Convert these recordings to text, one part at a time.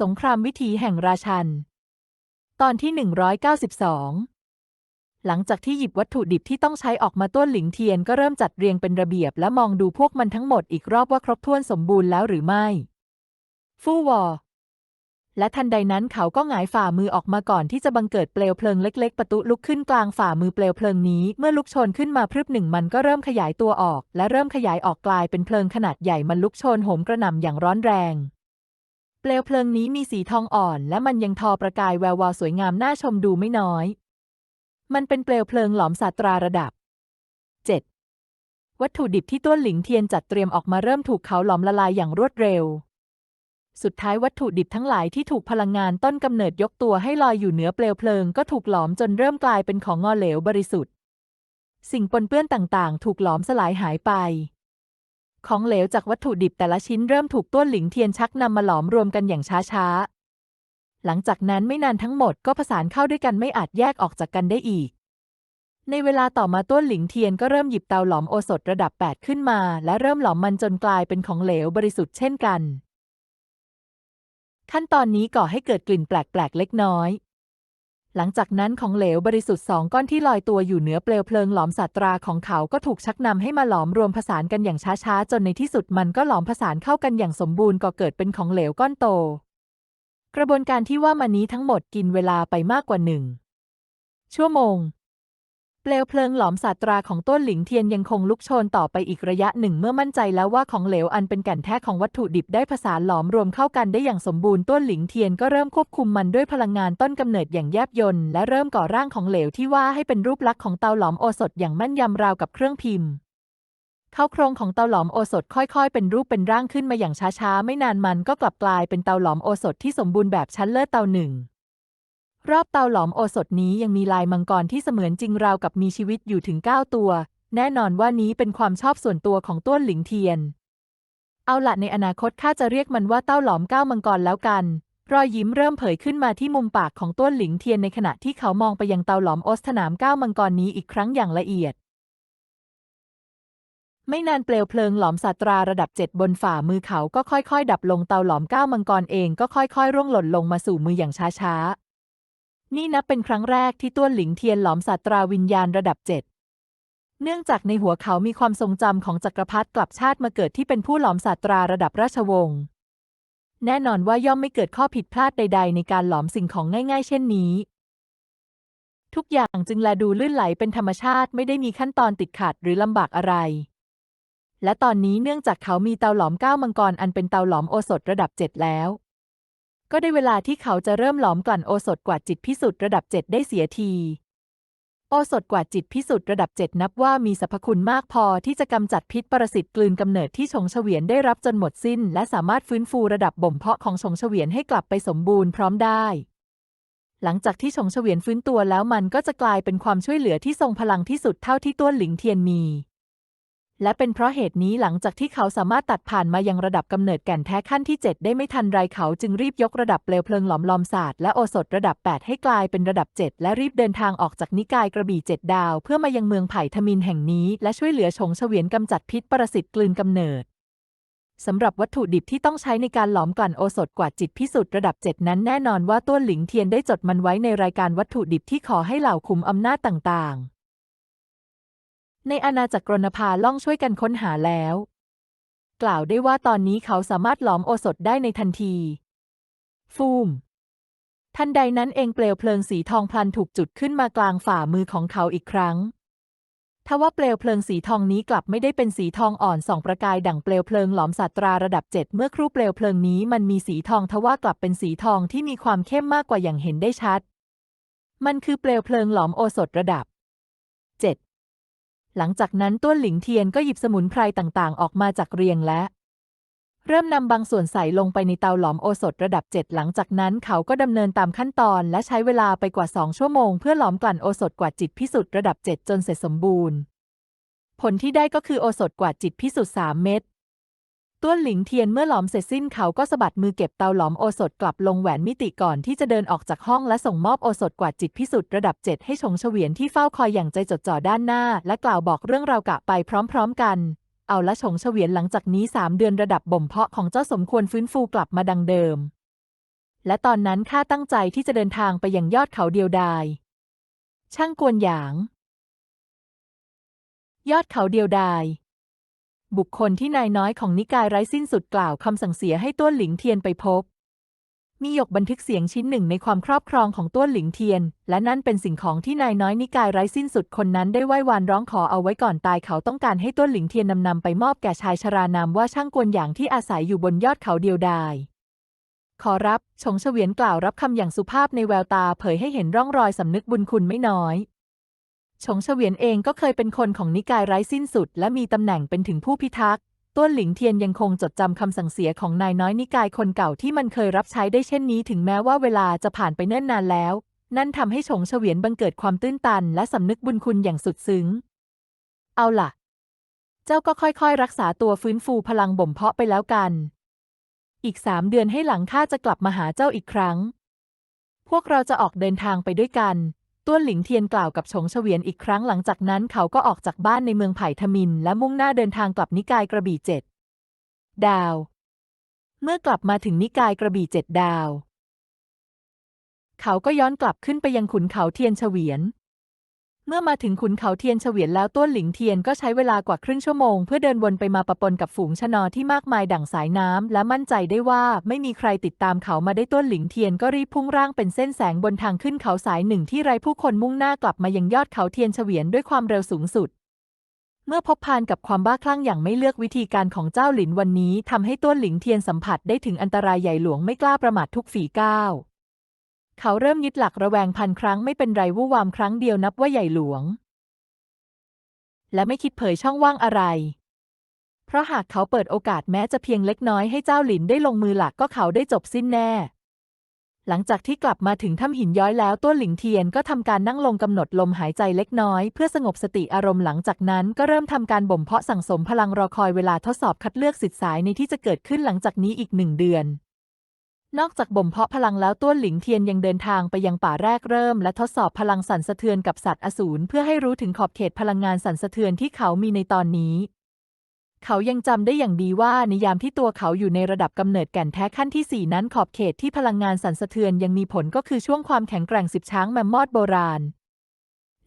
สงครามวิถีแห่งราชัน ตอนที่ 192 หลังจากที่หยิบวัตถุดิบที่ต้องใช้ออกมาต้วนหลิงเทียนก็เริ่มจัดเรียงเป็นระเบียบและมองดูพวกมันทั้งหมดอีกรอบว่าครบถ้วนสมบูรณ์แล้วหรือไม่ ฟู่วอ และทันใดนั้นเขาก็หงายฝ่ามือออกมาก่อนที่จะบังเกิดเปลวเพลิงเล็ก ๆ ประตุลุกขึ้นกลางฝ่ามือเปลวเพลิงนี้ เมื่อลุกชนขึ้นมาพรึบหนึ่งมันก็เริ่มขยายตัวออก และเริ่มขยายออกกลายเป็นเพลิงขนาดใหญ่มันลุกชนโหมกระหน่ำอย่างร้อนแรง เปลวเพลิงนี้มีสีทองอ่อน และมันยังทอประกายแวววาวสวยงามน่าชมดูไม่น้อย มันเป็นเปลวเพลิงหลอมศาตราระดับ 7. วัตถุดิบที่ต้วนหลิงเทียนจัดเตรียมออกมาเริ่มถูกเขาหลอมละลายอย่างรวดเร็ว สุดท้ายวัตถุดิบทั้งหลายที่ถูกพลังงานต้นกำเนิดยกตัวให้ลอยอยู่เหนือเปลวเพลิงก็ถูกหลอมจนเริ่มกลายเป็นของงอเหลวบริสุทธิ์ สิ่งปนเปื้อนต่างๆ ถูกหลอมสลายหายไป ของเหลวจากวัตถุดิบแต่ละชิ้นเริ่มถูกต้วนหลิงเทียนชักนำมาหลอมรวมกันอย่างช้าๆ หลังจากนั้นไม่นานทั้งหมดก็ผสานเข้าด้วยกันไม่อาจแยกออกจากกันได้อีก ในเวลาต่อมาต้วนหลิงเทียนก็เริ่มหยิบเตาหลอมโอสถระดับ 8 ขึ้นมา และเริ่มหลอมมันจนกลายเป็นของเหลวบริสุทธิ์เช่นกัน ขั้นตอนนี้ก่อให้เกิดกลิ่นแปลกๆเล็กน้อย หลังจากนั้นของเหลวบริสุทธิ์สองก้อนที่ลอยตัวอยู่เหนือเปลวเพลิงหลอมสัตราของเขาก็ถูกชักนำให้มาหลอมรวมผสานกันอย่างช้าๆ จนในที่สุดมันก็หลอมผสานเข้ากันอย่างสมบูรณ์ก็เกิดเป็นของเหลวก้อนโต กระบวนการที่ว่ามานี้ทั้งหมดกินเวลาไปมากกว่าหนึ่งชั่วโมง เปลวเพลิงหลอมศาสตราของต้นหลิงเทียนยังคงลุกโชนต่อไปอีกระยะหนึ่งเมื่อมั่นใจแล้วว่าของเหลวอันเป็นแก่นแท้ของวัตถุดิบได้ผสานหลอมรวมเข้ากันได้อย่างสมบูรณ์ต้นหลิงเทียนก็เริ่มควบคุมมันด้วยพลังงานต้นกำเนิดอย่างแยบยลและเริ่มก่อร่างของเหลวที่ว่าให้เป็นรูปลักษณ์ของเตาหลอมโอสถอย่างแม่นยำราวกับเครื่องพิมพ์เข้าโครงของเตาหลอมโอสถค่อยๆ เป็นรูปเป็นร่างขึ้นมาอย่างช้าๆ ไม่นานมันก็กลับกลายเป็นเตาหลอมโอสถที่สมบูรณ์แบบชั้นเลิศเตาหนึ่ง รอบเตาหลอมโอสถนี้ยังมีลายมังกรที่เสมือนจริงราวกับมีชีวิตอยู่ถึง 9 ตัว แน่นอนว่านี้เป็นความชอบส่วนตัวของต้วนหลิงเทียน เอาละในอนาคตข้าจะเรียกมันว่าเต้าหลอมเก้ามังกรแล้วกัน รอยยิ้มเริ่มเผยขึ้นมาที่มุมปากของต้วนหลิงเทียนในขณะที่เขามองไปยังเตาหลอมโอสถนามเก้ามังกรนี้อีกครั้งอย่างละเอียด ไม่นานเปลวเพลิงหลอมศาตราระดับเจ็ดบนฝ่ามือเขาก็ค่อยๆ ดับลงเตาหลอมเก้ามังกรเองก็ค่อยๆ ร่วงหล่นลงมาสู่มืออย่างช้าๆ นี่นับเป็นครั้งแรกที่ต้วหลิงเทียนหลอมศาสตราวิญญาณระดับเจ็ดเนื่องจากในหัวเขามีความทรงจำของจักรพรรดิกลับชาติมาเกิดที่เป็นผู้หลอมศาสตราระดับราชวงศ์แน่นอนว่าย่อมไม่เกิดข้อผิดพลาดใด ๆ ในการหลอมสิ่งของง่าย ๆ เช่นนี้ ทุกอย่างจึงแลดูลื่นไหลเป็นธรรมชาติไม่ได้มีขั้นตอนติดขัดหรือลำบากอะไร และตอนนี้เนื่องจากเขามีเตาหลอมเก้ามังกรอันเป็นเตาหลอมโอสถระดับเจ็ดแล้ว ก็ได้เวลาที่เขาจะเริ่มหลอมกลั่นโอสถกว่าจิตพิสุทธิ์ระดับเจ็ดได้เสียที โอสถกว่าจิตพิสุทธิ์ระดับเจ็ดนับว่ามีสรรพคุณมากพอที่จะกำจัดพิษปรสิตกลืนกำเนิดที่ชงเฉวียนได้รับจนหมดสิ้น และสามารถฟื้นฟูระดับบ่มเพาะของชงเฉวียนให้กลับไปสมบูรณ์พร้อมได้หลังจากที่ชงเฉวียนฟื้นตัวแล้วมันก็จะกลายเป็นความช่วยเหลือที่ทรงพลังที่สุดเท่าที่ต้วนหลิงเทียนมี และเป็นเพราะเหตุนี้หลังจากที่เขาสามารถตัดผ่านมายังระดับกำเนิดแก่นแท้ขั้นที่ 7 ได้ไม่ทันไรเขาจึงรีบยกระดับเปลวเพลิงหลอมลอมศาสตร์และโอสถระดับ 8 ให้กลายเป็นระดับ 7 และรีบเดินทางออกจากนิกายกระบี่เจ็ดดาว เพื่อมายังเมืองไผ่ทมินแห่งนี้ และช่วยเหลือชงเฉวียนกำจัดพิษปรสิตกลืนกำเนิดสำหรับวัตถุดิบที่ต้องใช้ในการหลอมกลั่นโอสถกว่าจิตพิสุทธิ์ระดับ 7 นั้นแน่นอนว่าต้วนหลิงเทียนได้จดมันไว้ในรายการวัตถุดิบที่ขอให้เหล่าคุมอำนาจต่างๆ ในอาณาจักรกรณภาล่องช่วยกันค้นหาแล้ว กล่าวได้ว่าตอนนี้เขาสามารถหลอมโอสถได้ในทันที ฟูม ทันใดนั้นเองเปลวเพลิงสีทองพลันถูกจุดขึ้นมากลางฝ่ามือของเขาอีกครั้งทว่าเปลวเพลิงสีทองนี้กลับไม่ได้เป็นสีทองอ่อนส่องประกายดั่งเปลวเพลิงหลอมศาสตราระดับเจ็ดเมื่อครู่เปลวเพลิงนี้มันมีสีทองทว่ากลับเป็นสีทองที่มีความเข้มมากกว่าอย่างเห็นได้ชัด มันคือเปลวเพลิงหลอมโอสถระดับ7 หลังจากนั้นต้วนหลิงเทียนก็หยิบสมุนไพรต่างๆ ออกมาจากเรียงและ เริ่มนำบางส่วนใส่ลงไปในเตาหลอมโอสถระดับ 7 หลังจากนั้นเขาก็ดำเนินตามขั้นตอนและใช้เวลาไปกว่า 2 ชั่วโมงเพื่อหลอมกลั่นโอสถกว่าจิตพิสุทธิ์ระดับ 7 จนเสร็จสมบูรณ์ ผลที่ได้ก็คือโอสถกว่าจิตพิสุทธิ์3เม็ด ต้วนหลิงเทียนเมื่อหลอมเสร็จสิ้นเขาก็สะบัดมือเก็บเตาหลอมโอสถกลับลงแหวนมิติก่อนที่จะเดินออกจากห้องและส่งมอบโอสถกว่าจิตพิสุทธิ์ระดับ7ให้ชงเฉวียนที่เฝ้าคอยอย่างใจจดจ่อด้านหน้า และกล่าวบอกเรื่องราวกะไปพร้อม ๆ กัน เอาละชงเฉวียนหลังจากนี้3เดือนระดับบ่มเพาะของเจ้าสมควรฟื้นฟูกลับมาดังเดิม และตอนนั้นข้าตั้งใจที่จะเดินทางไปยังยอดเขาเดียวดาย ช่างกวนหยาง ยอดเขาเดียวดาย บุคคลที่นายน้อยของนิกายไร้สิ้นสุดกล่าวคำสั่งเสียให้ต้วนหลิงเทียนไปพบ มีหยกบันทึกเสียงชิ้นหนึ่งในความครอบครองของต้วนหลิงเทียน และนั่นเป็นสิ่งของที่นายน้อยนิกายไร้สิ้นสุดคนนั้นได้ไหว้วานร้องขอเอาไว้ก่อนตายเขาต้องการให้ต้วนหลิงเทียนนำนำไปมอบแก่ชายชรานามว่าช่างกวนหยางที่อาศัยอยู่บนยอดเขาเดียวดายขอรับ ชงเฉวียนกล่าวรับคำอย่างสุภาพในแววตาเผยให้เห็นร่องรอยสำนึกบุญคุณไม่น้อย ชงเฉวียนเองก็เคยเป็นคนของนิกายไร้สิ้นสุด และมีตำแหน่งเป็นถึงผู้พิทักษ์ต้วนหลิงเทียนยังคงจดจำคำสั่งเสียของนายน้อยนิกายคนเก่าที่มันเคยรับใช้ได้เช่นนี้ถึงแม้ว่าเวลาจะผ่านไปเนิ่นนานแล้ว นั่นทำให้ชงเฉวียนบังเกิดความตื้นตัน และสำนึกบุญคุณอย่างสุดซึ้ง เอาล่ะ เจ้าก็ค่อยๆ รักษาตัวฟื้นฟูพลังบ่มเพาะไปแล้วกัน อีกสามเดือนให้หลังข้าจะกลับมาหาเจ้าอีกครั้ง พวกเราจะออกเดินทางไปด้วยกัน ต้วนหลิงเทียนกล่าวกับชงเฉวียนอีกครั้งหลังจากนั้นเขาก็ออกจากบ้านในเมืองไผ่ทมิน และมุ่งหน้าเดินทางกลับนิกายกระบี่เจ็ดดาว เมื่อกลับมาถึงนิกายกระบี่เจ็ดดาว เขาก็ย้อนกลับขึ้นไปยังขุนเขาเทียนเฉวียน เมื่อมาถึงขุนเขาเทียนเฉวียนแล้วต้วนหลิงเทียนก็ใช้เวลากว่าครึ่งชั่วโมงเพื่อเดินวนไปมาปะปนกับฝูงชะนอที่มากมายดั่งสายน้ำและมั่นใจได้ว่าไม่มีใครติดตามเขามาได้ต้วนหลิงเทียนก็รีบพุ่งร่างเป็นเส้นแสงบนทางขึ้นเขาสายหนึ่งที่ไร้ผู้คนมุ่งหน้ากลับมายังยอดเขาเทียนเฉวียนด้วยความเร็วสูงสุดเมื่อพบพานกับความบ้าคลั่งอย่างไม่เลือกวิธีการของเจ้าหลินวันนี้ทำให้ต้วนหลิงเทียนสัมผัสได้ถึงอันตรายใหญ่หลวงไม่กล้าประมาททุกฝีก้าว เขาเริ่มยึดหลักระแวงพันครั้งไม่เป็นไรวู่วามครั้งเดียวนับว่าใหญ่หลวง และไม่คิดเผยช่องว่างอะไร เพราะหากเขาเปิดโอกาสแม้จะเพียงเล็กน้อยให้เจ้าหลินได้ลงมือหลักก็เขาได้จบสิ้นแน่ หลังจากที่กลับมาถึงถ้ำหินย้อยแล้วต้วหลิงเทียนก็ทำการนั่งลงกำหนดลมหายใจเล็กน้อย เพื่อสงบสติอารมณ์หลังจากนั้นก็เริ่มทำการบ่มเพาะสั่งสมพลังรอคอยเวลาทดสอบคัดเลือกสิทธิ์สายในที่จะเกิดขึ้นหลังจากนี้อีกหนึ่งเดือน นอกจากบ่มเพาะพลังแล้วต้วนหลิงเทียนยังเดินทางไปยังป่าแรกเริ่ม และทดสอบพลังสั่นสะเทือนกับสัตว์อสูรเพื่อให้รู้ถึงขอบเขตพลังงานสั่นสะเทือนที่เขามีในตอนนี้ เขายังจำได้อย่างดีว่าในยามที่ตัวเขาอยู่ในระดับกำเนิดแก่นแท้ขั้นที่ 4 นั้นขอบเขตที่พลังงานสั่นสะเทือนยังมีผลก็คือช่วงความแข็งแกร่งสิบช้างแมมมอดโบราณ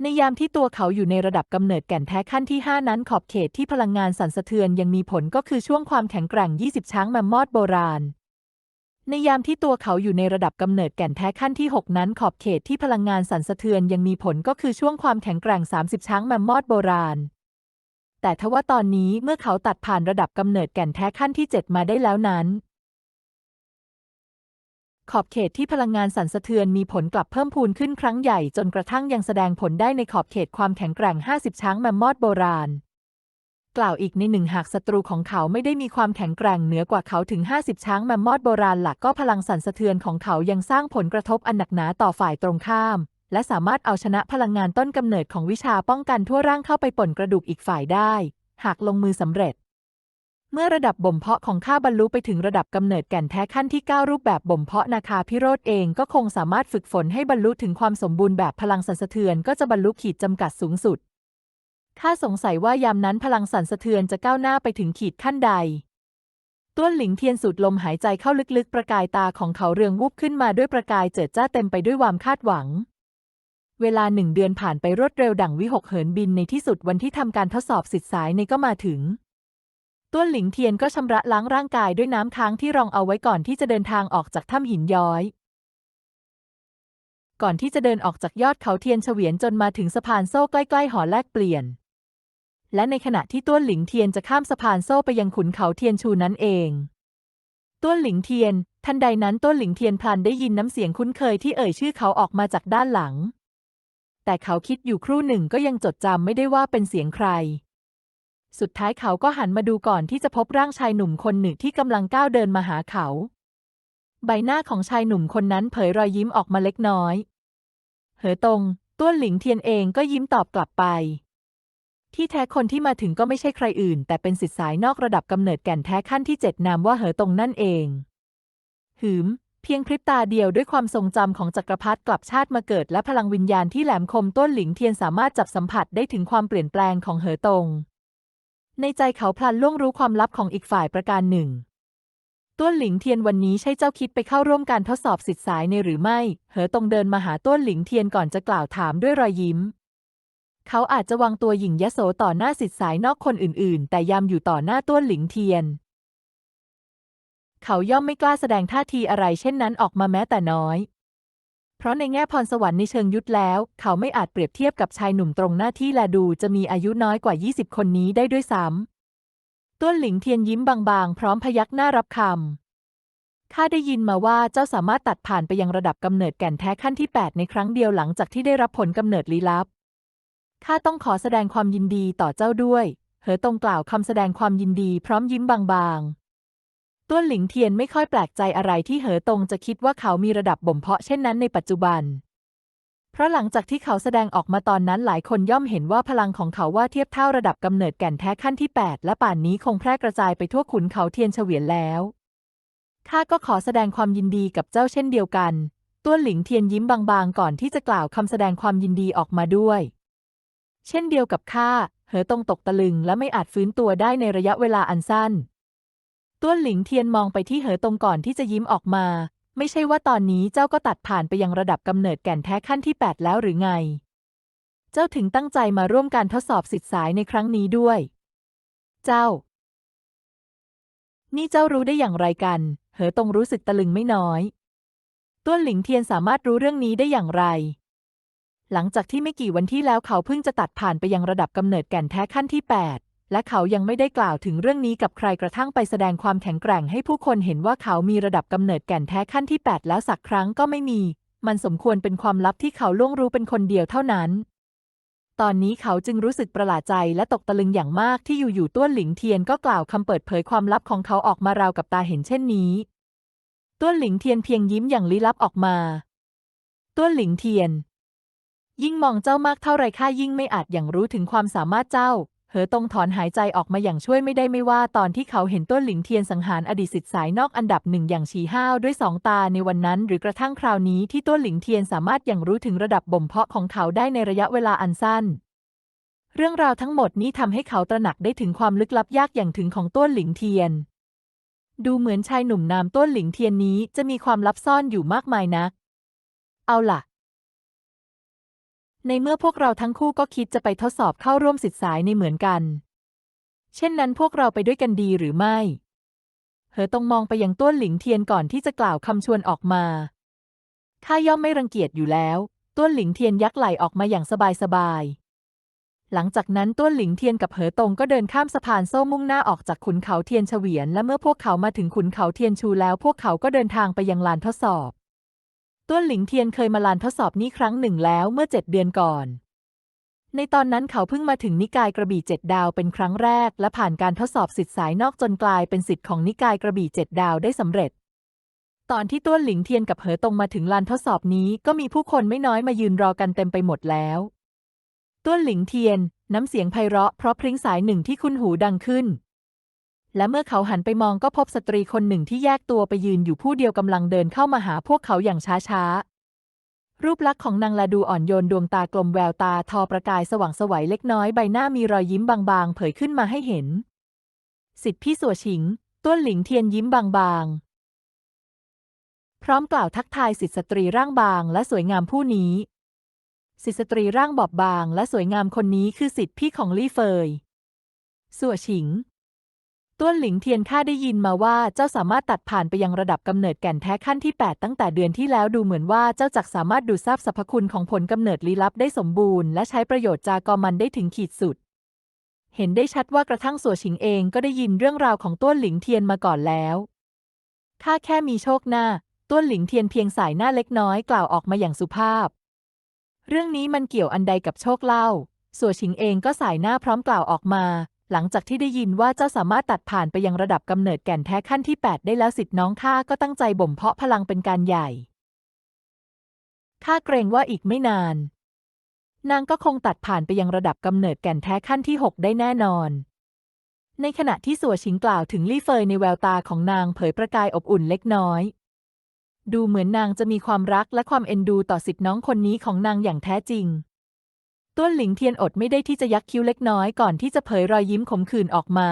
ในยามที่ตัวเขาอยู่ในระดับกำเนิดแก่นแท้ขั้นที่ 5 นั้นขอบเขตที่พลังงานสั่นสะเทือนยังมีผลก็คือช่วงความแข็งแกร่ง 20 ช้างแมมมอดโบราณ ในยามที่ตัวเขาอยู่ในระดับกำเนิดแก่นแท้ขั้นที่ 6 นั้นขอบเขตที่พลังงานสั่นสะเทือนยังมีผลก็คือช่วงความแข็งแกร่ง 30 ช้างแมมมอดโบราณ แต่ทว่าตอนนี้เมื่อเขาตัดผ่านระดับกำเนิดแก่นแท้ขั้นที่ 7 มาได้แล้วนั้น ขอบเขตที่พลังงานสั่นสะเทือนมีผลกลับเพิ่มพูนขึ้นครั้งใหญ่จนกระทั่งยังแสดงผลได้ในขอบเขตความแข็งแกร่ง 50 ช้างแมมมอดโบราณ กล่าวอีกในหนึ่งหากศัตรูของเขาไม่ได้มีความแข็งแกร่งเหนือกว่าเขาถึง 50 ช้างแมมมอดโบราณหลักก็พลังสั่นสะเทือนของเขายังสร้างผลกระทบอันหนักหนาต่อฝ่ายตรงข้าม และสามารถเอาชนะพลังงานต้นกำเนิดของวิชาป้องกันทั่วร่างเข้าไปป่นกระดูกอีกฝ่ายได้ หากลงมือสำเร็จ เมื่อระดับบ่มเพาะของข้าบรรลุไปถึงระดับกำเนิดแก่นแท้ขั้นที่ 9 รูปแบบบ่มเพาะนาคาพิโรธเองก็คงสามารถฝึกฝนให้บรรลุถึงความสมบูรณ์แบบพลังสั่นสะเทือนก็จะบรรลุขีดจำกัดสูงสุด ข้าสงสัยว่ายามนั้นพลังสั่นสะเทือนจะก้าวหน้าไปถึงขีดขั้นใด ต้วนหลิงเทียนสูดลมหายใจเข้าลึกๆ ประกายตาของเขาเรืองวูบขึ้นมาด้วยประกายเจิดจ้าเต็มไปด้วยความคาดหวัง เวลาหนึ่งเดือนผ่านไปรวดเร็วดั่งวิหกเหินบินในที่สุดวันที่ทำการทดสอบสิทธิ์สายในก็มาถึงต้วนหลิงเทียนก็ชำระล้างร่างกายด้วยน้ำค้างที่รองเอาไว้ก่อนที่จะเดินทางออกจากถ้ำหินย้อย ก่อนที่จะเดินออกจากยอดเขาเทียนเฉวียนจนมาถึงสะพานโซ่ใกล้ๆหอแลกเปลี่ยน และในขณะที่ต้วนหลิงเทียนจะข้ามสะพานโซ่ไปยังขุนเขาเทียนชูนั้นเองต้วนหลิงเทียน ทันใดนั้นต้วนหลิงเทียนพลันได้ยินน้ำเสียงคุ้นเคยที่เอ่ยชื่อเขาออกมาจากด้านหลัง แต่เขาคิดอยู่ครู่หนึ่งก็ยังจดจำไม่ได้ว่าเป็นเสียงใคร สุดท้ายเขาก็หันมาดูก่อนที่จะพบร่างชายหนุ่มคนหนึ่งที่กำลังก้าวเดินมาหาเขา ใบหน้าของชายหนุ่มคนนั้นเผยรอยยิ้มออกมาเล็กน้อย เหอตงต้วนหลิงเทียนเองก็ยิ้มตอบกลับไป ที่แท้คนที่มาถึงก็ไม่ใช่ใครอื่น แต่เป็นสิทธิสายนอกระดับกำเนิดแก่นแท้ขั้นที่เจ็ดนามว่าเหอตงนั่นเอง หืม เพียงพริบตาเดียวด้วยความทรงจำของจักรพรรดิกลับชาติมาเกิด และพลังวิญญาณที่แหลมคมต้นหลิงเทียนสามารถจับสัมผัสได้ถึงความเปลี่ยนแปลงของเหอตง ในใจเขาพลันล่วงรู้ความลับของอีกฝ่ายประการหนึ่งต้วนหลิงเทียนวันนี้ใช่เจ้าคิดไปเข้าร่วมการทดสอบสิทธิสายในหรือไม่ เหอตงเดินมาหาต้วนหลิงเทียนก่อนจะกล่าวถามด้วยรอยยิ้ม เขาอาจจะวางตัวหยิ่งยโสต่อหน้าสิทธิสายนอกคนอื่นๆ แต่ยามอยู่ต่อหน้าต้วนหลิงเทียน เขาย่อมไม่กล้าแสดงท่าทีอะไรเช่นนั้นออกมาแม้แต่น้อย เพราะในแง่พรสวรรค์ในเชิงยุทธแล้ว เขาไม่อาจเปรียบเทียบกับชายหนุ่มตรงหน้าที่แลดูจะมีอายุน้อยกว่า 20 คนนี้ได้ด้วยซ้ำต้วนหลิงเทียนยิ้มบางๆ พร้อมพยักหน้ารับคำข้าได้ยินมาว่าเจ้าสามารถตัดผ่านไปยังระดับกำเนิดแก่นแท้ขั้นที่ 8 ในครั้งเดียวหลังจากที่ได้รับผลกำเนิดลี้ลับ ข้าต้องขอแสดงความยินดีต่อเจ้าด้วย เหอตรงกล่าวคำแสดงความยินดีพร้อมยิ้มบางๆ ต้วนหลิงเทียนไม่ค่อยแปลกใจอะไรที่เหอตงจะคิดว่าเขามีระดับบ่มเพาะเช่นนั้นในปัจจุบัน เพราะหลังจากที่เขาแสดงออกมาตอนนั้นหลายคนย่อมเห็นว่าพลังของเขาว่าเทียบเท่าระดับกำเนิดแก่นแท้ขั้นที่ 8 และป่านนี้คงแพร่กระจายไปทั่วขุนเขาเทียนเฉวียนแล้วข้าก็ขอแสดงความยินดีกับเจ้าเช่นเดียวกัน ต้วนหลิงเทียนยิ้มบางๆ ก่อนที่จะกล่าวคำแสดงความยินดีออกมาด้วย เช่นเดียวกับข้า เหอตงตกตะลึงและไม่อาจฟื้นตัวได้ในระยะเวลาอันสั้น ต้วนหลิงเทียนมองไปที่เหอตงก่อนที่จะยิ้มออกมา ไม่ใช่ว่าตอนนี้เจ้าก็ตัดผ่านไปยังระดับกำเนิดแก่นแท้ขั้นที่8แล้วหรือไง เจ้าถึงตั้งใจมาร่วมการทดสอบสิทธิสายในครั้งนี้ด้วย เจ้า นี่เจ้ารู้ได้อย่างไรกัน เหอตงรู้สึกตะลึงไม่น้อย ต้วนหลิงเทียนสามารถรู้เรื่องนี้ได้อย่างไร หลังจากที่ไม่กี่วันที่แล้วเขาเพิ่งจะตัดผ่านไปยังระดับกำเนิดแก่นแท้ขั้นที่ 8 และเขายังไม่ได้กล่าวถึงเรื่องนี้กับใครกระทั่งไปแสดงความแข็งแกร่งให้ผู้คนเห็นว่าเขามีระดับกำเนิดแก่นแท้ขั้นที่ 8 แล้วสักครั้งก็ไม่มี มันสมควรเป็นความลับที่เขาล่วงรู้เป็นคนเดียวเท่านั้น ตอนนี้เขาจึงรู้สึกประหลาดใจและตกตะลึงอย่างมากที่อยู่ๆต้วนหลิงเทียนก็กล่าวคำเปิดเผยความลับของเขาออกมาราวกับตาเห็นเช่นนี้ต้วนหลิงเทียนเพียงยิ้มอย่างลี้ลับออกมาต้วนหลิงเทียน ยิ่งมองเจ้ามากเท่าไรข้ายิ่งไม่อาจอย่างรู้ถึงความสามารถเจ้า เหอตงถอนหายใจออกมาอย่างช่วยไม่ได้ไม่ว่าตอนที่เขาเห็นต้นหลิงเทียนสังหารอดีตสิทธิสายนอกอันดับหนึ่งอย่างฉีห้าวด้วยสองตาในวันนั้น หรือกระทั่งคราวนี้ที่ต้นหลิงเทียนสามารถอย่างรู้ถึงระดับบ่มเพาะของเขาได้ในระยะเวลาอันสั้น เรื่องราวทั้งหมดนี้ทำให้เขาตระหนักได้ถึงความลึกลับยากอย่างถึงของต้วนหลิงเทียน ดูเหมือนชายหนุ่มนามต้วนหลิงเทียนนี้จะมีความลับซ่อนอยู่มากมายนัก เอาล่ะ ในเมื่อพวกเราทั้งคู่ก็คิดจะไปทดสอบเข้าร่วมสิทธิสายในเหมือนกัน เช่นนั้นพวกเราไปด้วยกันดีหรือไม่ เหอตงมองไปยังต้วนหลิงเทียนก่อนที่จะกล่าวคำชวนออกมาข้าย่อมไม่รังเกียจอยู่แล้ว ต้วนหลิงเทียนยักไหลออกมาอย่างสบายๆหลังจากนั้นต้วนหลิงเทียนกับเหอตงก็เดินข้ามสะพานโซ่มุ่งหน้าออกจากขุนเขาเทียนเฉวียน และเมื่อพวกเขามาถึงขุนเขาเทียนชูแล้วพวกเขาก็เดินทางไปยังลานทดสอบ ต้วนหลิงเทียนเคยมาลานทดสอบนี้ครั้งหนึ่งแล้วเมื่อเจ็ดเดือนก่อน ในตอนนั้นเขาเพิ่งมาถึงนิกายกระบี่เจ็ดดาวเป็นครั้งแรก และผ่านการทดสอบสิทธิ์สายนอกจนกลายเป็นสิทธิ์ของนิกายกระบี่เจ็ดดาวได้สำเร็จ ตอนที่ต้วนหลิงเทียนกับเหอตงมาถึงลานทดสอบนี้ก็มีผู้คนไม่น้อยมายืนรอกันเต็มไปหมดแล้วต้วนหลิงเทียน น้ำเสียงไพเราะเพราะพริ้งสายหนึ่งที่คุ้นหูดังขึ้น และเมื่อเขาหันไปมองก็พบสตรีคนหนึ่งที่แยกตัวไปยืนอยู่ผู้เดียวกำลังเดินเข้ามาหาพวกเขาอย่างช้าๆ รูปลักษณ์ของนางละดูอ่อนโยนดวงตากลมแววตาทอประกายสว่างสวัยเล็กน้อยใบหน้ามีรอยยิ้มบางๆ เผยขึ้นมาให้เห็น สิทธิพี่สัวฉิง ต้วนหลิงเทียนยิ้มบางๆ พร้อมกล่าวทักทายสิทธิสตรีร่างบางและสวยงามผู้นี้ สิทธิสตรีร่างบอบบางและสวยงามคนนี้คือสิทธิพี่ของลี่เฟยสัวฉิง ต้วนหลิงเทียนข้าได้ยินมาว่าเจ้าสามารถตัดผ่านไปยังระดับกำเนิดแก่นแท้ขั้นที่ 8 ตั้งแต่เดือนที่แล้วดูเหมือนว่าเจ้าจักสามารถดูดซับสรรพคุณของผลกำเนิดลี้ลับได้สมบูรณ์และใช้ประโยชน์จากอมันได้ถึงขีดสุด เห็นได้ชัดว่ากระทั่งสัวฉิงเองก็ได้ยินเรื่องราวของต้วนหลิงเทียนมาก่อนแล้วข้าแค่มีโชคหน้าต้วนหลิงเทียนเพียงสายหน้าเล็กน้อยกล่าวออกมาอย่างสุภาพ เรื่องนี้มันเกี่ยวอันใดกับโชคเล่าสัวฉิงเองก็สายหน้าพร้อมกล่าวออกมา หลังจากที่ได้ยินว่าเจ้าสามารถตัดผ่านไปยังระดับกำเนิดแก่นแท้ขั้นที่ 8 ได้แล้วสิทธิ์น้องข้าก็ตั้งใจบ่มเพาะพลังเป็นการใหญ่ ข้าเกรงว่าอีกไม่นาน นางก็คงตัดผ่านไปยังระดับกำเนิดแก่นแท้ขั้นที่ 6 ได้แน่นอน ในขณะที่สัวชิงกล่าวถึงลี่เฟยในแววตาของนางเผยประกายอบอุ่นเล็กน้อย ดูเหมือนนางจะมีความรักและความเอ็นดูต่อสิทธิ์น้องคนนี้ของนางอย่างแท้จริง ต้วนหลิงเทียนอดไม่ได้ที่จะยักคิ้วเล็กน้อยก่อนที่จะเผยรอยยิ้มขมขื่นออกมา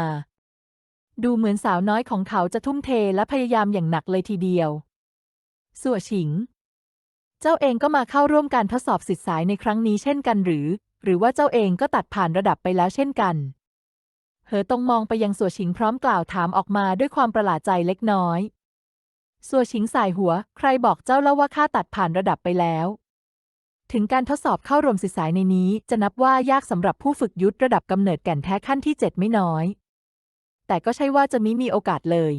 ดูเหมือนสาวน้อยของเขาจะทุ่มเทและพยายามอย่างหนักเลยทีเดียวสัวฉิง เจ้าเองก็มาเข้าร่วมการทดสอบสิทธิสายในครั้งนี้เช่นกันหรือ หรือว่าเจ้าเองก็ตัดผ่านระดับไปแล้วเช่นกันเหอตงมองไปยังสัวฉิงพร้อมกล่าวถามออกมาด้วยความประหลาดใจเล็กน้อยสัวฉิงสายหัว ใครบอกเจ้าเล่าว่าข้าตัดผ่านระดับไปแล้ว ถึงการทดสอบเข้ารวมสิทธิสายในนี้ จะนับว่ายากสำหรับผู้ฝึกยุทธระดับกำเนิดแก่นแท้ขั้นที่เจ็ดไม่น้อย แต่ก็ใช่ว่าจะมิมีโอกาสเลย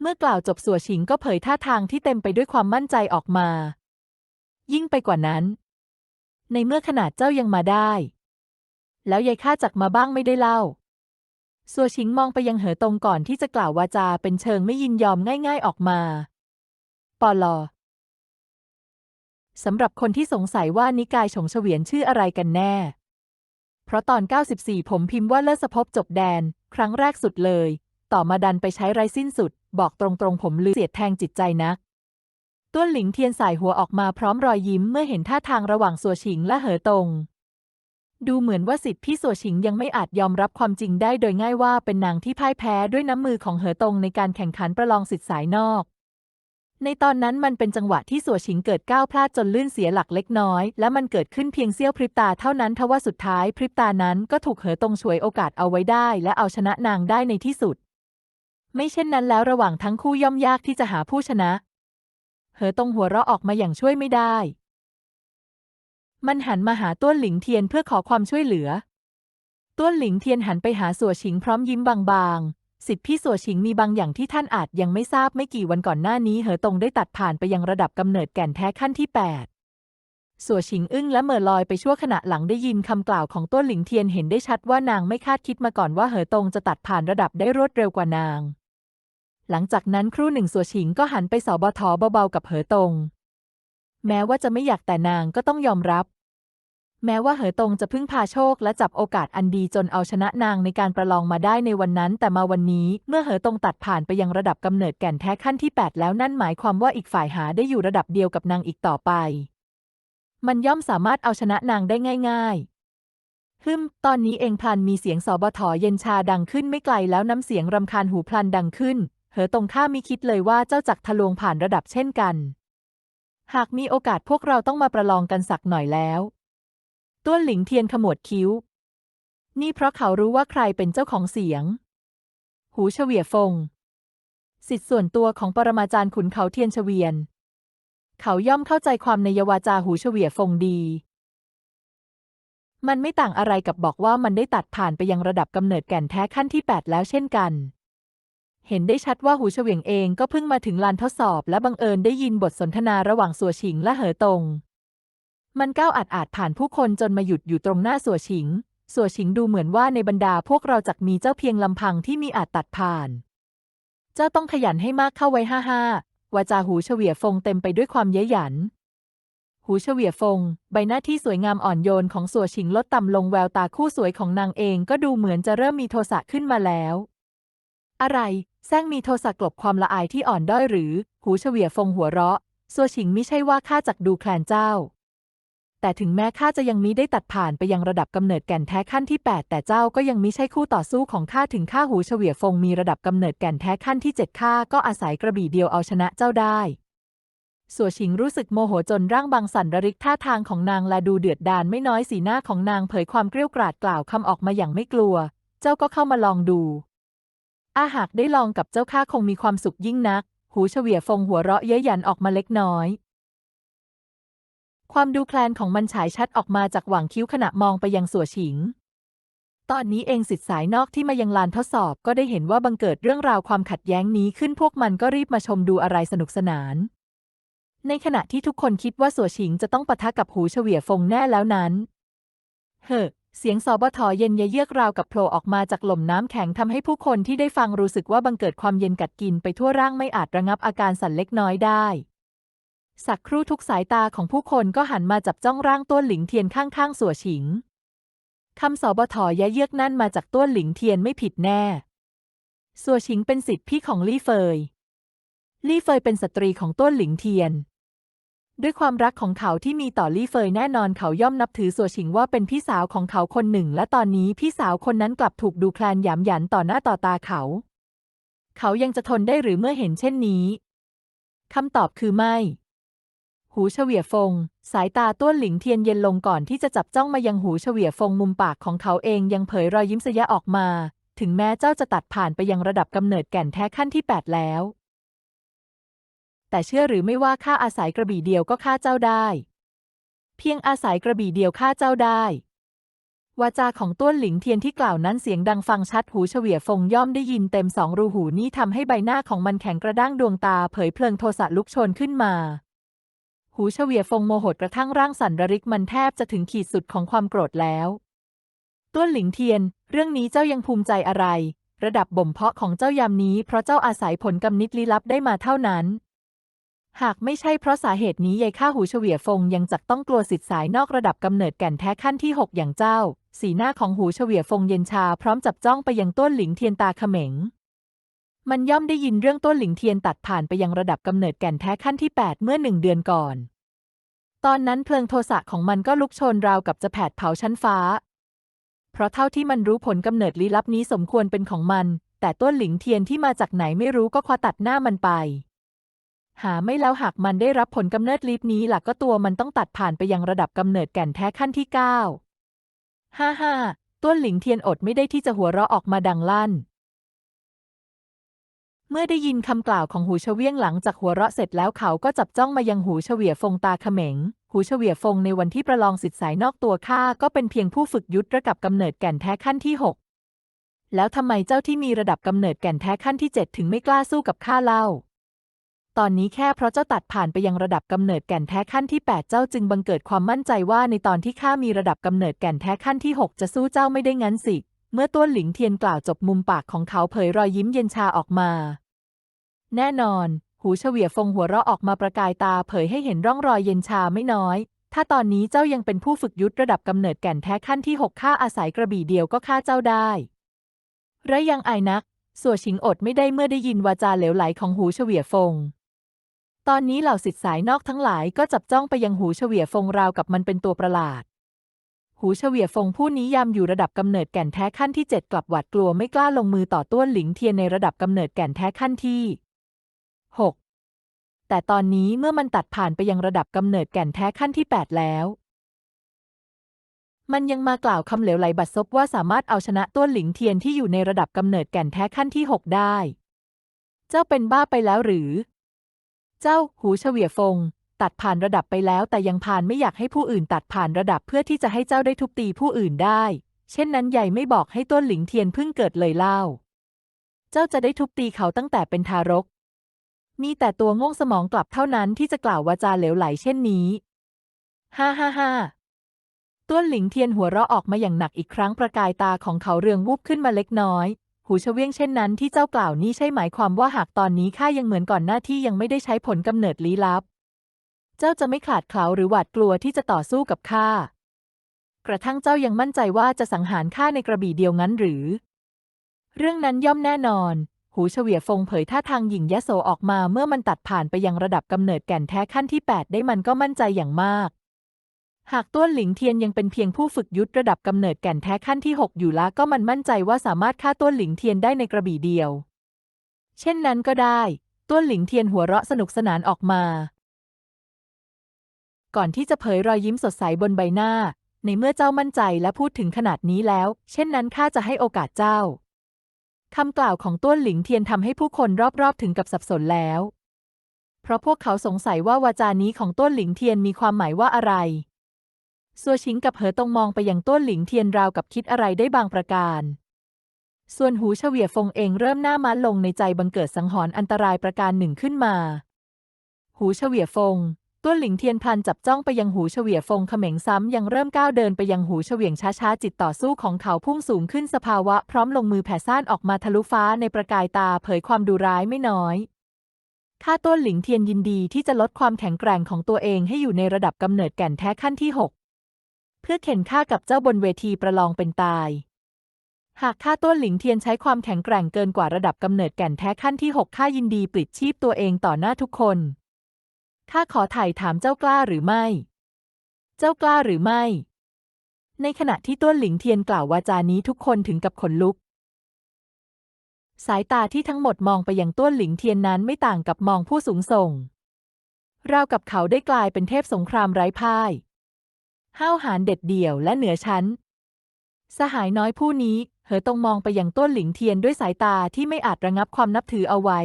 เมื่อกล่าวจบสัวฉิงก็เผยท่าทางที่เต็มไปด้วยความมั่นใจออกมา ยิ่งไปกว่านั้น ในเมื่อขนาดเจ้ายังมาได้ แล้วยายข้าจักมาบ้างไม่ได้เล่าสัวชิงมองไปยังเหอตรงก่อนที่จะกล่าววาจาเป็นเชิงไม่ยินยอมง่าย ๆออกมาปลอ สำหรับคนที่สงสัยว่านิกายฉงเฉวียนชื่ออะไรกันแน่ เพราะตอน 94 ผมพิมพ์ว่าเลิศภพจบแดน ครั้งแรกสุดเลย ต่อมาดันไปใช้ไรสิ้นสุด บอกตรงๆ ผมลือเสียดแทงจิตใจนักต้วนหลิงเทียนสายหัวออกมาพร้อมรอยยิ้มเมื่อเห็นท่าทางระหว่างสัวฉิงและเหอตง ดูเหมือนว่าสิทธิ์พี่สัวฉิงยังไม่อาจยอมรับความจริงได้โดยง่ายว่าเป็นนางที่พ่ายแพ้ด้วยน้ำมือของเหอตงในการแข่งขันประลองสิทธิ์สายนอก ในตอนนั้นมันเป็นจังหวะที่สัวฉิงเกิดก้าวพลาดจนลื่นเสียหลักเล็กน้อย และมันเกิดขึ้นเพียงเสี้ยวพริบตาเท่านั้นทว่าสุดท้ายพริบตานั้นก็ถูกเหอตรงฉวยโอกาสเอาไว้ได้ และเอาชนะนางได้ในที่สุด ไม่เช่นนั้นแล้วระหว่างทั้งคู่ย่อมยากที่จะหาผู้ชนะ เหอตรงหัวเราะออกมาอย่างช่วยไม่ได้ มันหันมาหาต้วนหลิงเทียนเพื่อขอความช่วยเหลือ ต้วนหลิงเทียนหันไปหาสัวฉิงพร้อมยิ้มบางๆ สิทธิพี่สัวฉิงมีบางอย่างที่ท่านอาจยังไม่ทราบไม่กี่วันก่อนหน้านี้เหอตงได้ตัดผ่านไปยังระดับกำเนิดแก่นแท้ขั้นที่ 8 สัวฉิงอึ้งและเหม่อลอยไปชั่วขณะหลังได้ยินคำกล่าวของต้วหลิงเทียนเห็นได้ชัดว่านางไม่คาดคิดมาก่อนว่าเหอตงจะตัดผ่านระดับได้รวดเร็วกว่านาง หลังจากนั้นครู่หนึ่งสัวฉิงก็หันไปสอบทเบาๆกับเหอตง แม้ว่าจะไม่อยากแต่นางก็ต้องยอมรับ แม้ว่าเหอตงจะพึ่งพาโชคและจับโอกาสอันดีจนเอาชนะนางในการประลองมาได้ในวันนั้น แต่มาวันนี้เมื่อเหอตงตัดผ่านไปยังระดับกำเนิดแก่นแท้ขั้นที่ 8 แล้วนั่นหมายความว่าอีกฝ่ายหาได้อยู่ระดับเดียวกับนางอีกต่อไป มันย่อมสามารถเอาชนะนางได้ง่าย ๆ ฮึมตอนนี้เองพลันมีเสียงสอบทเย็นชาดังขึ้นไม่ไกลแล้วน้ำเสียงรำคาญหูพลันดังขึ้น เหอตงข้ามิคิดเลยว่าเจ้าจักทะลวงผ่านระดับเช่นกัน หากมีโอกาสพวกเราต้องมาประลองกันสักหน่อยแล้ว ต้วนหลิงเทียนขมวดคิ้ว นี่เพราะเขารู้ว่าใครเป็นเจ้าของเสียง หูเฉวียฟง สิทธิส่วนตัวของปรมาจารย์ขุนเขาเทียนเฉวียน เขาย่อมเข้าใจความในยวาจาหูเฉวียฟงดี มันไม่ต่างอะไรกับบอกว่ามันได้ตัดผ่านไปยังระดับกำเนิดแก่นแท้ขั้นที่8แล้วเช่นกันเห็นได้ชัดว่าหูเฉวียงเองก็เพิ่งมาถึงลานทดสอบและบังเอิญได้ยินบทสนทนาระหว่างสัวฉิงและเหอตง มันก้าวอาจอาจผ่านผู้คนจนมาหยุดอยู่ตรงหน้าสัวฉิง สัวฉิงดูเหมือนว่าในบรรดาพวกเราจักมีเจ้าเพียงลำพังที่มีอาจตัดผ่าน เจ้าต้องขยันให้มากเข้าไว้ห้าห้าวาจาหูเฉวียฟงเต็มไปด้วยความเย้ยหยัน หูเฉวียฟง ใบหน้าที่สวยงามอ่อนโยนของสัวฉิงลดต่ำลงแววตาคู่สวยของนางเองก็ดูเหมือนจะเริ่มมีโทสะขึ้นมาแล้ว อะไรแซงมีโทสะกลบความละอายที่อ่อนด้อยหรือ หูเฉวียฟงหัวเราะสัวฉิงไม่ใช่ว่าข้าจักดูแคลนเจ้า แต่ถึงแม้ข้าจะยังมิได้ตัดผ่านไปยังระดับกำเนิดแก่นแท้ขั้นที่ 8 แต่เจ้าก็ยังมิใช่คู่ต่อสู้ของข้าถึงข้าหูเฉวียฟงมีระดับกำเนิดแก่นแท้ขั้นที่ 7 ข้าก็อาศัยกระบี่เดียวเอาชนะเจ้าได้สัวชิงรู้สึกโมโหจนร่างบางสั่นระริกท่าทางของนางและดูเดือดดาลไม่น้อยสีหน้าของนางเผยความเกรี้ยวกราดกล่าวคำออกมาอย่างไม่กลัว เจ้าก็เข้ามาลองดู อาหากได้ลองกับเจ้าข้าคงมีความสุขยิ่งนัก หูเฉวียฟงหัวเราะเย้ยหยันออกมาเล็กน้อย ความดูแคลนของมันฉายชัดออกมาจากหว่างคิ้วขณะมองไปยังสัวฉิง ตอนนี้เองสิทธิ์สายนอกที่มายังลานทดสอบก็ได้เห็นว่าบังเกิดเรื่องราวความขัดแย้งนี้ขึ้นพวกมันก็รีบมาชมดูอะไรสนุกสนาน ในขณะที่ทุกคนคิดว่าสัวฉิงจะต้องปะทะกับหูเฉวียฟงแน่แล้วนั้น เฮ้อเสียงสอบทเย็นเยือกราวกับโผล่ออกมาจากหล่มน้ำแข็งทำให้ผู้คนที่ได้ฟังรู้สึกว่าบังเกิดความเย็นกัดกินไปทั่วร่างไม่อาจระงับอาการสั่นเล็กน้อยได้ สักครู่ทุกสายตาของผู้คนก็หันมาจับจ้องร่างต้วนหลิงเทียนข้างๆสัวฉิงคำสอบทยะเยือกนั่นมาจากต้วนหลิงเทียนไม่ผิดแน่ สัวฉิงเป็นสิทธิพี่ของลี่เฟย ลี่เฟยเป็นสตรีของต้วนหลิงเทียน ด้วยความรักของเขาที่มีต่อลี่เฟยแน่นอนเขาย่อมนับถือสัวชิงว่าเป็นพี่สาวของเขาคนหนึ่ง และตอนนี้พี่สาวคนนั้นกลับถูกดูแคลนหยามหยันต่อหน้าต่อตาเขา เขายังจะทนได้หรือเมื่อเห็นเช่นนี้คำตอบคือไม่ หูเฉวียฟง สายตาต้วนหลิงเทียนเย็นลงก่อนที่จะจับจ้องมายังหูเฉวียฟงมุมปากของเขาเองยังเผยรอยยิ้มสยะออกมา ถึงแม้เจ้าจะตัดผ่านไปยังระดับกำเนิดแก่นแท้ขั้นที่ 8 แล้ว แต่เชื่อหรือไม่ว่าข้าอาศัยกระบี่เดียวก็ฆ่าเจ้าได้ เพียงอาศัยกระบี่เดียวฆ่าเจ้าได้วาจาของต้วนหลิงเทียนที่กล่าวนั้นเสียงดังฟังชัดหูเฉวียฟงย่อมได้ยินเต็มสองรูหูนี่ทำให้ใบหน้าของมันแข็งกระด้างดวงตาเผยเพลิงโทสะลุกโชนขึ้นมา หูเฉวียฟงโมโหดกระทั่งร่างสั่นระริกมันแทบจะถึงขีดสุดของความโกรธแล้วต้วนหลิงเทียน เรื่องนี้เจ้ายังภูมิใจอะไร ระดับบ่มเพาะของเจ้ายามนี้เพราะเจ้าอาศัยผลกำนิดลี้ลับได้มาเท่านั้น หากไม่ใช่เพราะสาเหตุนี้ยายข้าหูเฉวียฟงยังจักต้องกลัวสิทธิ์สายนอกระดับกำเนิดแก่นแท้ขั้นที่6อย่างเจ้า สีหน้าของหูเฉวียฟงเย็นชาพร้อมจับจ้องไปยังต้นหลิงเทียนตาเขม็ง มันย่อมได้ยินเรื่องต้นหลิงเทียนตัดผ่านไปยังระดับกำเนิดแก่นแท้ขั้นที่ 8 เมื่อหนึ่งเดือนก่อน ตอนนั้นเพลิงโทสะของมันก็ลุกโชนราวกับจะแผดเผาชั้นฟ้า เพราะเท่าที่มันรู้ผลกำเนิดลี้ลับนี้สมควรเป็นของมัน แต่ต้นหลิงเทียนที่มาจากไหนไม่รู้ก็คว้าตัดหน้ามันไป หาไม่แล้วหากมันได้รับผลกำเนิดลีฟนี้หล่ะก็ตัวมันต้องตัดผ่านไปยังระดับกำเนิดแก่นแท้ขั้นที่เก้าฮ่าฮ่าต้นหลิงเทียนอดไม่ได้ที่จะหัวเราะออกมาดังลั่น เมื่อได้ยินคำกล่าวของหูเฉวียงหลังจากหัวเราะเสร็จแล้วเขาก็จับจ้องมายังหูเฉวียฟงตาเขม็ง หูเฉวียฟงในวันที่ประลองสิทธิ์สายนอกตัวข้าก็เป็นเพียงผู้ฝึกยุทธระดับกำเนิดแก่นแท้ขั้นที่หกแล้วทำไมเจ้าที่มีระดับกำเนิดแก่นแท้ขั้นที่เจ็ดถึงไม่กล้าสู้กับข้าเล่า ตอนนี้แค่เพราะเจ้าตัดผ่านไปยังระดับกำเนิดแก่นแท้ขั้นที่8เจ้าจึงบังเกิดความมั่นใจว่าในตอนที่ข้ามีระดับกำเนิดแก่นแท้ขั้นที่6จะสู้เจ้าไม่ได้งั้นสิ เมื่อต้วนหลิงเทียนกล่าวจบมุมปากของเขาเผยรอยยิ้มเย็นชาออกมา แน่นอน หูเฉวียฟงหัวเราะออกมาประกายตาเผยให้เห็นร่องรอยเย็นชาไม่น้อย ถ้าตอนนี้เจ้ายังเป็นผู้ฝึกยุทธระดับกำเนิดแก่นแท้ขั้นที่6ข้าอาศัยกระบี่เดียวก็ฆ่าเจ้าได้และยังอายนักสัวชิงอดไม่ได้เมื่อได้ยินวาจาเหลวไหลของหูเฉวียฟง ตอนนี้เหล่าสิทธิ์สายนอกทั้งหลายก็จับจ้องไปยังหูเฉวียฟงราวกับมันเป็นตัวประหลาด หูเฉวียฟงผู้นี้ยามอยู่ระดับกำเนิดแก่นแท้ขั้นที่7กลับหวาดกลัวไม่กล้าลงมือต่อต้วนหลิงเทียนในระดับกำเนิดแก่นแท้ขั้นที่ 6 แต่ตอนนี้เมื่อมันตัดผ่านไปยังระดับกำเนิดแก่นแท้ขั้นที่ 8 แล้วมันยังมากล่าวคำเหลวไหลบัดซบว่าสามารถเอาชนะต้วหลิงเทียนที่อยู่ในระดับกำเนิดแก่นแท้ขั้นที่ 6 ได้ เจ้าเป็นบ้าไปแล้วหรือ เจ้าหูเฉวียฟง ตัดผ่านระดับไปแล้วแต่ยังผ่านไม่อยากให้ผู้อื่นตัดผ่านระดับเพื่อที่จะให้เจ้าได้ทุบตีผู้อื่นได้ เช่นนั้นใหญ่ไม่บอกให้ต้นหลิงเทียนเพิ่งเกิดเลยเล่า เจ้าจะได้ทุบตีเขาตั้งแต่เป็นทารก มีแต่ตัวโง่งสมองกลับเท่านั้นที่จะกล่าววาจาเหลวไหลเช่นนี้ ฮ่าฮ่าฮ่าต้นหลิงเทียนหัวเราะออกมาอย่างหนักอีกครั้งประกายตาของเขาเรืองวูบขึ้นมาเล็กน้อย หูเฉวียงเช่นนั้นที่เจ้ากล่าวนี้ใช่หมายความว่าหากตอนนี้ข้ายังเหมือนก่อนหน้าที่ยังไม่ได้ใช้ผลกำเนิดลี้ลับ เจ้าจะไม่ขาดเขลาหรือหวาดกลัวที่จะต่อสู้กับข้ากระทั่งเจ้ายังมั่นใจว่าจะสังหารข้าในกระบี่เดียวงั้นหรือ เรื่องนั้นย่อมแน่นอน หูเฉวียฟงเผยท่าทางหยิ่งยะโสออกมาเมื่อมันตัดผ่านไปยังระดับกำเนิดแก่นแท้ขั้นที่ 8 ได้มันก็มั่นใจอย่างมาก หากต้วนหลิงเทียนยังเป็นเพียงผู้ฝึกยุทธระดับกำเนิดแก่นแท้ขั้นที่ 6 อยู่ละก็มันมั่นใจว่าสามารถฆ่าต้วนหลิงเทียนได้ในกระบี่เดียว เช่นนั้นก็ได้ ต้วนหลิงเทียนหัวเราะสนุกสนานออกมา ก่อนที่จะเผยรอยยิ้มสดใสบนใบหน้า ในเมื่อเจ้ามั่นใจและพูดถึงขนาดนี้แล้ว เช่นนั้นข้าจะให้โอกาสเจ้า คำกล่าวของต้วนหลิงเทียนทำให้ผู้คนรอบๆถึงกับสับสนแล้ว เพราะพวกเขาสงสัยว่าวาจานี้ของต้วนหลิงเทียนมีความหมายว่าอะไรซัวชิงกับเหอตงมองไปยังต้วนหลิงเทียนราวกับคิดอะไรได้บางประการ ส่วนหูเฉวียฟงเองเริ่มหน้ามัดลงในใจบังเกิดสังหรณ์อันตรายประการหนึ่งขึ้นมา หูเฉวียฟง ต้วนหลิงเทียนพลันจับจ้องไปยังหูเฉวียฟงเขม็งซ้ำยังเริ่มก้าวเดินไปยังหูเฉวียงช้าๆ จิตต่อสู้ของเขาพุ่งสูงขึ้นสภาวะพร้อมลงมือแผ่ซ่านออกมาทะลุฟ้าในประกายตาเผยความดุร้ายไม่น้อยข้าต้วนหลิงเทียนยินดีที่จะลดความแข็งแกร่งของตัวเองให้อยู่ในระดับกำเนิดแก่นแท้ขั้นที่ 6 เพื่อเข็นข้ากับเจ้าบนเวทีประลองเป็นตาย หากข้าต้วนหลิงเทียนใช้ความแข็งแกร่งเกินกว่าระดับกำเนิดแก่นแท้ขั้นที่6ข้ายินดีปลิดชีพตัวเองต่อหน้าทุกคน ข้าขอไถ่าถามเจ้ากล้าหรือไม่ เจ้ากล้าหรือไม่ ในขณะที่ต้วนหลิงเทียนกล่าววาจานี้ทุกคนถึงกับขนลุก สายตาที่ทั้งหมดมองไปยังต้วนหลิงเทียนนั้นไม่ต่างกับมองผู้สูงส่ง ราวกับเขาได้กลายเป็นเทพสงครามไร้พ่ายห้าวหาญเด็ดเดี่ยวและเหนือชั้น สหายน้อยผู้นี้ เหอตรงมองไปยังต้นหลิงเทียนด้วยสายตาที่ไม่อาจระงับความนับถือเอาไว้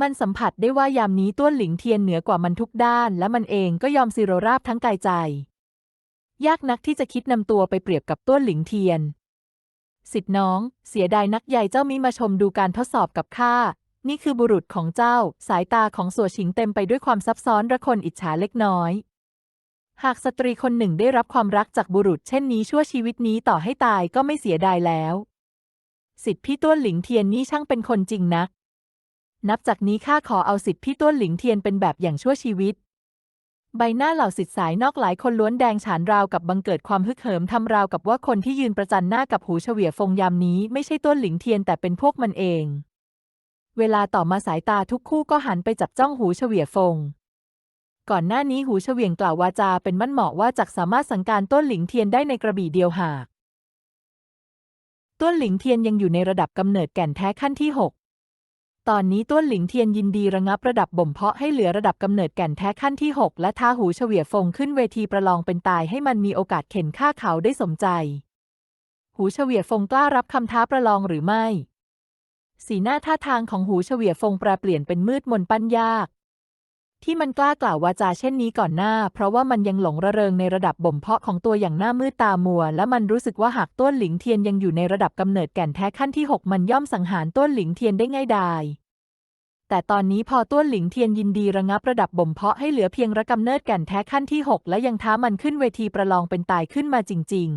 มันสัมผัสได้ว่ายามนี้ต้นหลิงเทียนเหนือกว่ามันทุกด้าน และมันเองก็ยอมสิโรราบทั้งกายใจ ยากนักที่จะคิดนำตัวไปเปรียบกับต้นหลิงเทียน สิทธิน้อง เสียดายนักใหญ่เจ้ามิมาชมดูการทดสอบกับข้า นี่คือบุรุษของเจ้า สายตาของสัวชิงเต็มไปด้วยความซับซ้อนระคนอิจฉาเล็กน้อย หากสตรีคนหนึ่งได้รับความรักจากบุรุษ เช่นนี้ชั่วชีวิตนี้ต่อให้ตายก็ไม่เสียดายแล้ว สิทธิพี่ต้วนหลิงเทียนนี่ช่างเป็นคนจริงนัก นับจากนี้ข้าขอเอาสิทธิพี่ต้วนหลิงเทียนเป็นแบบอย่างชั่วชีวิต ใบหน้าเหล่าสิทธิสายนอกหลายคนล้วนแดงฉานราวกับบังเกิดความฮึกเหิมทำราวกับว่าคนที่ยืนประจันหน้ากับหูเฉวียฟงยามนี้ไม่ใช่ต้นหลิงเทียนแต่เป็นพวกมันเอง เวลาต่อมาสายตาทุกคู่ก็หันไปจับจ้องหูเฉวียฟงก่อนหน้านี้หูเฉวียงกล่าววาจาเป็นมั่นเหมาะว่าจักสามารถสังการต้นหลิงเทียนได้ในกระบี่เดียวหาก ต้นหลิงเทียนยังอยู่ในระดับกำเนิดแก่นแท้ขั้นที่6 ตอนนี้ต้นหลิงเทียนยินดีระงับระดับบ่มเพาะให้เหลือระดับกำเนิดแก่นแท้ขั้นที่ 6 และท้าหูเฉวียฟงขึ้นเวทีประลองเป็นตายให้มันมีโอกาสเข็นฆ่าเขาได้สมใจ หูเฉวียฟงกล้ารับคำท้าประลองหรือไม่ สีหน้าท่าทางของหูเฉวียฟงแปรเปลี่ยนเป็นมืดมนปั้นยาก ที่มันกล้ากล่าววาจาเช่นนี้ก่อนหน้า เพราะว่ามันยังหลงระเริงในระดับบ่มเพาะของตัวอย่างหน้ามืดตามัว และมันรู้สึกว่าหากต้นหลิงเทียนยังอยู่ในระดับกำเนิดแก่นแท้ขั้นที่ 6 มันย่อมสังหารต้นหลิงเทียนได้ง่ายดายแต่ตอนนี้พอต้นหลิงเทียนยินดีระงับระดับบ่มเพาะให้เหลือเพียงระกำเนิดแก่นแท้ขั้นที่ 6 และยังท้ามันขึ้นเวทีประลองเป็นตายขึ้นมาจริง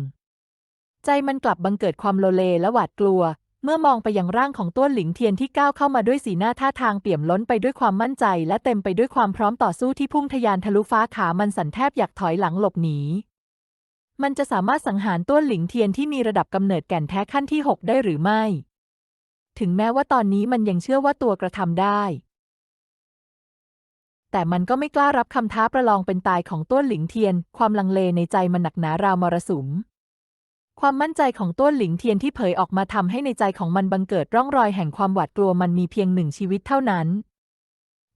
ๆ ใจมันกลับบังเกิดความโลเลและหวาดกลัว เมื่อมองไปยังร่างของต้นหลิงเทียนที่ก้าวเข้ามาด้วยสีหน้าท่าทางเปี่ยมล้นไปด้วยความมั่นใจ และเต็มไปด้วยความพร้อมต่อสู้ที่พุ่งทะยานทะลุฟ้าขามันสั่นแทบอยากถอยหลังหลบหนีมันจะสามารถสังหารต้นหลิงเทียนที่มีระดับกำเนิดแก่นแท้ขั้นที่ 6 ได้หรือไม่ ถึงแม้ว่าตอนนี้มันยังเชื่อว่าตัวกระทำได้ แต่มันก็ไม่กล้ารับคำท้าประลองเป็นตายของต้นหลิงเทียน ความลังเลในใจมันหนักหนาราวมรสุม ความมั่นใจของต้วนหลิงเทียนที่เผยออกมาทำให้ในใจของมันบังเกิดร่องรอยแห่งความหวาดกลัวมันมีเพียงหนึ่งชีวิตเท่านั้น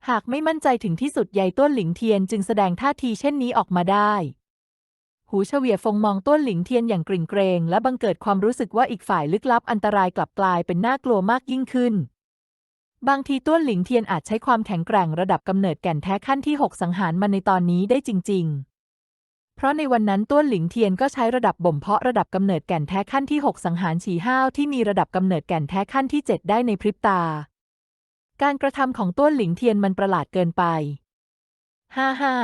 หากไม่มั่นใจถึงที่สุดใยต้วนหลิงเทียนจึงแสดงท่าทีเช่นนี้ออกมาได้ หูเฉวียฟงมองต้วนหลิงเทียนอย่างกริ่งเกรงและบังเกิดความรู้สึกว่าอีกฝ่ายลึกลับอันตรายกลับกลายเป็นน่ากลัวมากยิ่งขึ้น บางทีต้วนหลิงเทียนอาจใช้ความแข็งแกร่งระดับกำเนิดแก่นแท้ขั้นที่ 6 สังหารมันในตอนนี้ได้จริง ๆ เพราะในวันนั้นต้วนหลิงเทียนก็ใช้ระดับบ่มเพาะระดับกำเนิดแก่นแท้ขั้นที่ 6 สังหารฉีห้าวที่มีระดับกำเนิดแก่นแท้ขั้นที่ 7 ได้ในพริบตา การกระทำของต้วนหลิงเทียนมันประหลาดเกินไปห้าห้า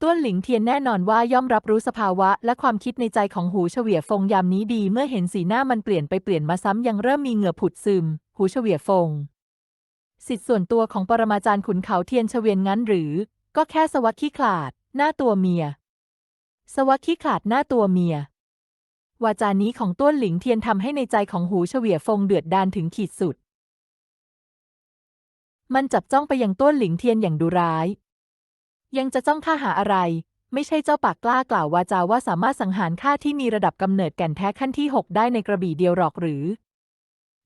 ต้วนหลิงเทียนแน่นอนว่าย่อมรับรู้สภาวะ และความคิดในใจของหูเฉวียฟงยามนี้ดี เมื่อเห็นสีหน้ามันเปลี่ยนไปเปลี่ยนมาซ้ำยังเริ่มมีเหงื่อผุดซึม หูเฉวียฟง สิทธิ์ส่วนตัวของปรมาจารย์ขุนเขาเทียนเฉวียนงั้นหรือ ก็แค่สวักขี้ขลาด หน้าตัวเมีย สวักขี้ขาดหน้าตัวเมีย วาจานี้ของต้วนหลิงเทียนทำให้ในใจของหูเฉวียฟงเดือดดานถึงขีดสุด มันจับจ้องไปยังต้วนหลิงเทียนอย่างดุร้าย ยังจะจ้องข้าหาอะไร ไม่ใช่เจ้าปากกล้ากล่าววาจาว่าสามารถสังหารข้าที่มีระดับกำเนิดแก่นแท้ขั้นที่6ได้ในกระบี่เดียวหรอกหรือ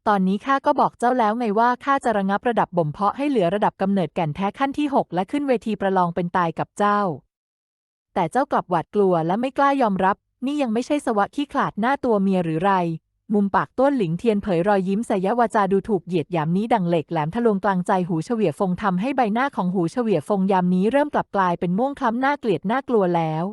ตอนนี้ข้าก็บอกเจ้าแล้วไงว่าข้าจะระงับระดับบ่มเพาะให้เหลือระดับกำเนิดแก่นแท้ขั้นที่6และขึ้นเวทีประลองเป็นตายกับเจ้า แต่เจ้ากลับหวาดกลัวและไม่กล้ายอมรับ นี่ยังไม่ใช่สวะขี้ขลาดหน้าตัวเมียหรือไร มุมปากต้นหลิงเทียนเผยรอยยิ้มสยวาจาดูถูกเหยียดหยามนี้ดังเหล็กแหลมทะลวงกลางใจหูเฉวียฟงทำให้ใบหน้าของหูเฉวียฟงยามนี้เริ่มกลับกลายเป็นม่วงคล้ำหน้าเกลียดหน้ากลัวแล้ว